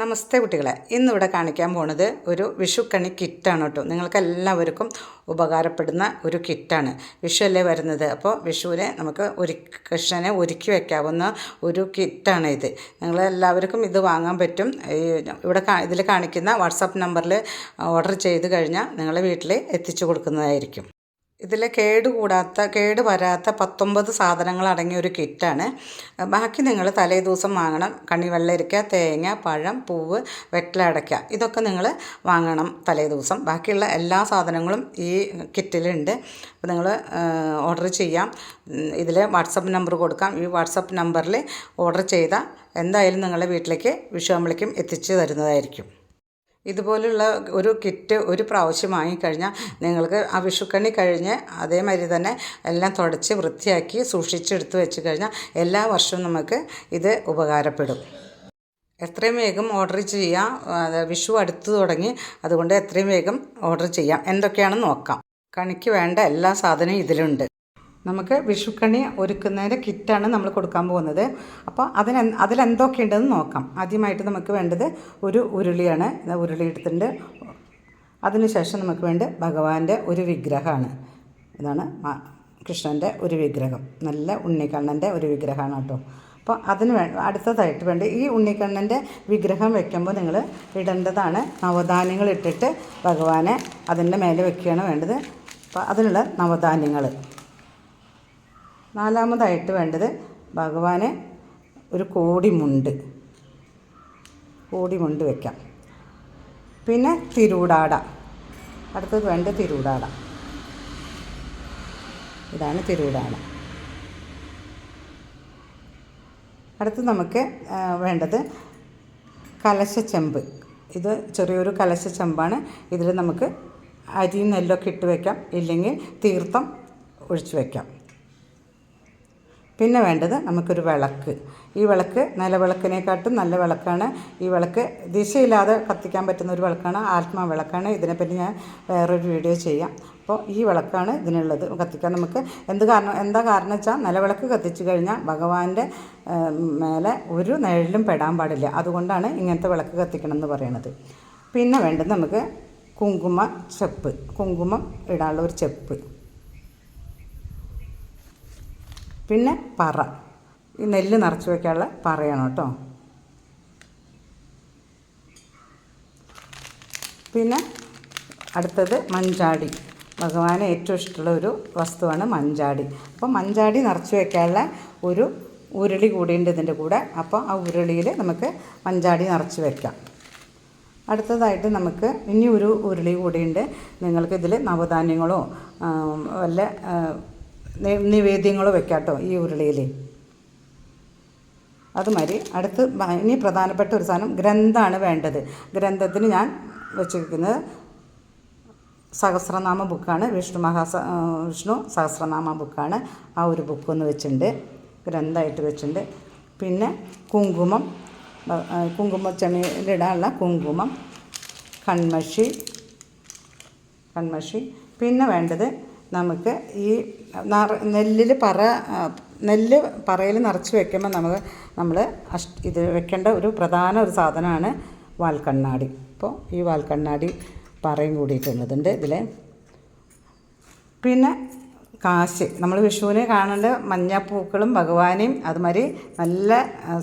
നമസ്തേ കുട്ടികളെ. ഇന്നിവിടെ കാണിക്കാൻ പോണത് ഒരു വിഷുക്കണി കിറ്റാണ് കേട്ടോ. നിങ്ങൾക്ക് എല്ലാവർക്കും ഉപകാരപ്പെടുന്ന ഒരു കിറ്റാണ്. വിഷു അല്ലേ വരുന്നത്? അപ്പോൾ വിഷുവിനെ നമുക്ക് ഒരു കൃഷ്ണനെ ഒരുക്കി വയ്ക്കാവുന്ന ഒരു കിറ്റാണ് ഇത്. നിങ്ങൾ എല്ലാവർക്കും ഇത് വാങ്ങാൻ പറ്റും. ഇവിടെ ഇതിൽ കാണിക്കുന്ന വാട്സാപ്പ് നമ്പറിൽ ഓർഡർ ചെയ്ത് കഴിഞ്ഞാൽ നിങ്ങളെ വീട്ടിൽ എത്തിച്ചു കൊടുക്കുന്നതായിരിക്കും. ഇതിൽ കേട് കൂടാത്ത കേട് വരാത്ത പത്തൊമ്പത് സാധനങ്ങൾ അടങ്ങിയ ഒരു കിറ്റാണ്. ബാക്കി നിങ്ങൾ തലേ ദിവസം വാങ്ങണം. കണിവെള്ളരിക്ക തേങ്ങ പഴം പൂവ് വെട്ടിലടയ്ക്ക ഇതൊക്കെ നിങ്ങൾ വാങ്ങണം തലേ ദിവസം. ബാക്കിയുള്ള എല്ലാ സാധനങ്ങളും ഈ കിറ്റിലുണ്ട്. അപ്പോൾ നിങ്ങൾ ഓർഡർ ചെയ്യാം. ഇതിൽ വാട്സപ്പ് നമ്പർ കൊടുക്കാം. ഈ വാട്സപ്പ് നമ്പറിൽ ഓർഡർ ചെയ്താൽ എന്തായാലും നിങ്ങളുടെ വീട്ടിലേക്ക് വിഷുവമ്പളിക്കും എത്തിച്ചു തരുന്നതായിരിക്കും. ഇതുപോലുള്ള ഒരു കിറ്റ് ഒരു പ്രാവശ്യം വാങ്ങിക്കഴിഞ്ഞാൽ നിങ്ങൾക്ക് ആ വിഷുക്കണി കഴിഞ്ഞ് അതേമാതിരി തന്നെ എല്ലാം തുടച്ച് വൃത്തിയാക്കി സൂക്ഷിച്ചെടുത്ത് വെച്ച് കഴിഞ്ഞാൽ എല്ലാ വർഷവും നമുക്ക് ഇത് ഉപകാരപ്പെടും. എത്രയും വേഗം ഓർഡർ ചെയ്യാം. വിഷു അടുത്ത് തുടങ്ങി. അതുകൊണ്ട് എത്രയും വേഗം ഓർഡർ ചെയ്യാം. എന്തൊക്കെയാണെന്ന് നോക്കാം. കണിക്ക് വേണ്ട എല്ലാ സാധനവും ഇതിലുണ്ട്. നമുക്ക് വിഷുക്കണി ഒരുക്കുന്നതിന്റെ കിറ്റാണ് നമ്മൾ കൊടുക്കാൻ പോകുന്നത്. അപ്പോൾ അതിന് അതിലെന്തൊക്കെ ഉണ്ടെന്ന് നോക്കാം. ആദ്യമായിട്ട് നമുക്ക് വേണ്ടത് ഒരു ഉരുളിയാണ്. ഉരുളി എടുത്തിട്ടുണ്ട്. അതിനുശേഷം നമുക്ക് വേണ്ട ഭഗവാന്റെ ഒരു വിഗ്രഹമാണ്. ഇതാണ് കൃഷ്ണന്റെ ഒരു വിഗ്രഹം. നല്ല ഉണ്ണിക്കണ്ണന്റെ ഒരു വിഗ്രഹമാണ് കേട്ടോ. അപ്പോൾ അതിന് വേ അടുത്തതായിട്ട് വേണ്ട ഈ ഉണ്ണിക്കണ്ണന്റെ വിഗ്രഹം വെക്കുമ്പോൾ നിങ്ങൾ ഇടേണ്ടതാണ് നവധാന്യങ്ങൾ ഇട്ടിട്ട് ഭഗവാനെ അതിന്റെ മേലെ വെക്കുകയാണ് വേണ്ടത്. അപ്പോൾ അതിനുള്ള നവധാന്യങ്ങൾ. നാലാമതായിട്ട് വേണ്ടത് ഭഗവാന് ഒരു കോടിമുണ്ട്. കോടിമുണ്ട് വെക്കാം. പിന്നെ തിരൂടാട. അടുത്തത് വേണ്ട തിരൂടാട. ഇതാണ് തിരൂടാട. അടുത്ത് നമുക്ക് വേണ്ടത് കലശച്ചെമ്പ്. ഇത് ചെറിയൊരു കലശച്ചെമ്പാണ്. ഇതിൽ നമുക്ക് അരിയും നെല്ലൊക്കെ ഇട്ട് വയ്ക്കാം ഇല്ലെങ്കിൽ തീർത്ഥം ഒഴിച്ചു വയ്ക്കാം പിന്നെ വേണ്ടത് നമുക്കൊരു വിളക്ക്. ഈ വിളക്ക് നിലവിളക്കിനെക്കാട്ടും നല്ല വിളക്കാണ്. ഈ വിളക്ക് ദിശയില്ലാതെ കത്തിക്കാൻ പറ്റുന്ന ഒരു വിളക്കാണ് ആത്മാ വിളക്കാണ്. ഇതിനെപ്പറ്റി ഞാൻ വേറൊരു വീഡിയോ ചെയ്യാം. അപ്പോൾ ഈ വിളക്കാണ് ഇതിനുള്ളത്. കത്തിക്കാൻ നമുക്ക് എന്ത് കാരണം എന്താ കാരണം വെച്ചാൽ നിലവിളക്ക് കത്തിച്ചു കഴിഞ്ഞാൽ ഭഗവാന്റെ മേലെ ഒരു നിഴലും പെടാൻ പാടില്ല. അതുകൊണ്ടാണ് ഇങ്ങനത്തെ വിളക്ക് കത്തിക്കണം എന്ന് പറയുന്നത് പിന്നെ വേണ്ടത് നമുക്ക് കുങ്കുമ ചെപ്പ്. കുങ്കുമം ഇടാനുള്ള ഒരു ചെപ്പ്. പിന്നെ പറ. ഈ നെല്ല് നിറച്ച് വയ്ക്കാനുള്ള പറയാണ് കേട്ടോ. പിന്നെ അടുത്തത് മഞ്ചാടി. ഭഗവാന് ഏറ്റവും ഇഷ്ടമുള്ള ഒരു വസ്തുവാണ് മഞ്ചാടി. അപ്പോൾ മഞ്ചാടി നിറച്ച് വയ്ക്കാനുള്ള ഒരു ഉരുളി കൂടിയുണ്ട് ഇതിന്റെ കൂടെ. അപ്പോൾ ആ ഉരുളിയിൽ നമുക്ക് മഞ്ചാടി നിറച്ച് വയ്ക്കാം അടുത്തതായിട്ട് നമുക്ക് ഇനി ഒരു ഉരുളി കൂടിയുണ്ട്. നിങ്ങൾക്ക് ഇതിൽ നവധാന്യങ്ങളോ വല്ല ആ, നി- നിവേദ്യങ്ങളോ വെക്കാം കേട്ടോ ഈ ഉരുളിയിൽ അതുമാതിരി അടുത്ത് ഇനി പ്രധാനപ്പെട്ട ഒരു സാധനം ഗ്രന്ഥമാണ് വേണ്ടത്. ഗ്രന്ഥത്തിന് ഞാൻ വെച്ചിരിക്കുന്നത് സഹസ്രനാമ ബുക്കാണ്. വിഷ്ണു മഹാസ വിഷ്ണു സഹസ്രനാമ ബുക്കാണ്. ആ ഒരു ബുക്കൊന്ന് വെച്ചിട്ടുണ്ട്. ഗ്രന്ഥമായിട്ട് വെച്ചിട്ടുണ്ട്. പിന്നെ കുങ്കുമം ബ- ആ, കുങ്കുമ ചെണിയിലിടാനുള്ള കുങ്കുമം കൺമഷി കൺമഷി. പിന്നെ വേണ്ടത് നമുക്ക് ഈ നെല്ലിൽ പറ നെല്ല് പറയിൽ നിറച്ച് വെക്കുമ്പോൾ നമുക്ക് നമ്മൾ ഇത് വെക്കേണ്ട ഒരു പ്രധാന ഒരു സാധനമാണ് വാൽക്കണ്ണാടി. അപ്പോൾ ഈ വാൽക്കണ്ണാടി പറയും കൂടിയിട്ടുള്ളതുണ്ട് ഇതിൽ പിന്നെ കാശ്. നമ്മൾ വിഷുവിനെ കാണേണ്ട മഞ്ഞപ്പൂക്കളും ഭഗവാനെയും അതുമാതിരി നല്ല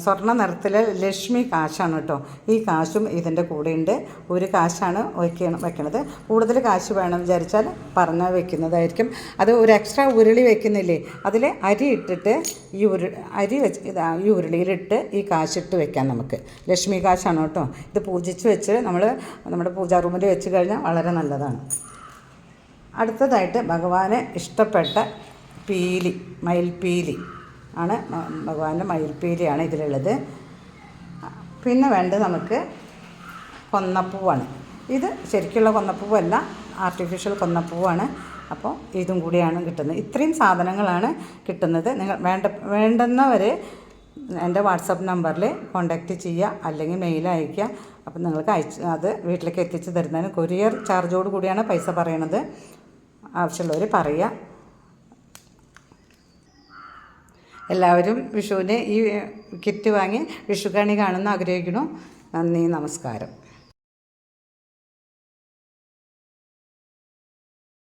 സ്വർണ നിറത്തിലെ ലക്ഷ്മി കാശാണ് കേട്ടോ. ഈ കാശും ഇതിന്റെ കൂടെയുണ്ട്. ഒരു കാശാണ് വയ്ക്കണം വെക്കണത് കൂടുതൽ കാശ് വേണം വിചാരിച്ചാൽ പറഞ്ഞാൽ വെക്കുന്നതായിരിക്കും അത് ഒരു എക്സ്ട്രാ ഉരുളി വെക്കുന്നില്ലേ അതിൽ അരി ഇട്ടിട്ട് ഈ ഉരു അരി വെച്ച് ഇതാ ഈ ഉരുളിയിലിട്ട് ഈ കാശിട്ട് വെക്കാം നമുക്ക്. ലക്ഷ്മി കാശാണ് കേട്ടോ. ഇത് പൂജിച്ച് വെച്ച് നമ്മൾ നമ്മുടെ പൂജാ റൂമിൽ വെച്ച് കഴിഞ്ഞാൽ വളരെ നല്ലതാണ്. അടുത്തതായിട്ട് ഭഗവാന് ഇഷ്ടപ്പെട്ട പീലി മയിൽപ്പീലി ആണ് ഭഗവാന്റെ മയിൽപ്പീലിയാണ് ഇതിലുള്ളത്. പിന്നെ വേണ്ടത് നമുക്ക് കൊന്നപ്പൂവാണ്. ഇത് ശരിക്കുള്ള കൊന്നപ്പൂവല്ല ആർട്ടിഫിഷ്യൽ കൊന്നപ്പൂവാണ്. അപ്പോൾ ഇതും കൂടിയാണ് കിട്ടുന്നത്. ഇത്രയും സാധനങ്ങളാണ് കിട്ടുന്നത്. നിങ്ങൾ വേണ്ട വേണ്ടുന്നവർ എന്റെ വാട്സപ്പ് നമ്പറിൽ കോൺടാക്റ്റ് ചെയ്യുക അല്ലെങ്കിൽ മെയിൽ അയയ്ക്കുക. അപ്പം നിങ്ങൾക്ക് അയച്ച് അത് വീട്ടിലേക്ക് എത്തിച്ച് തരുന്നതിന് കൊറിയർ ചാർജോട് കൂടിയാണ് പൈസ പറയണത്. ആവശ്യമുള്ളവർ പറയുക എല്ലാവരും വിഷുവിന് ഈ കിറ്റ് വാങ്ങി വിഷുക്കണി കാണുന്ന ആഗ്രഹിക്കുന്നു. നന്ദി നമസ്കാരം.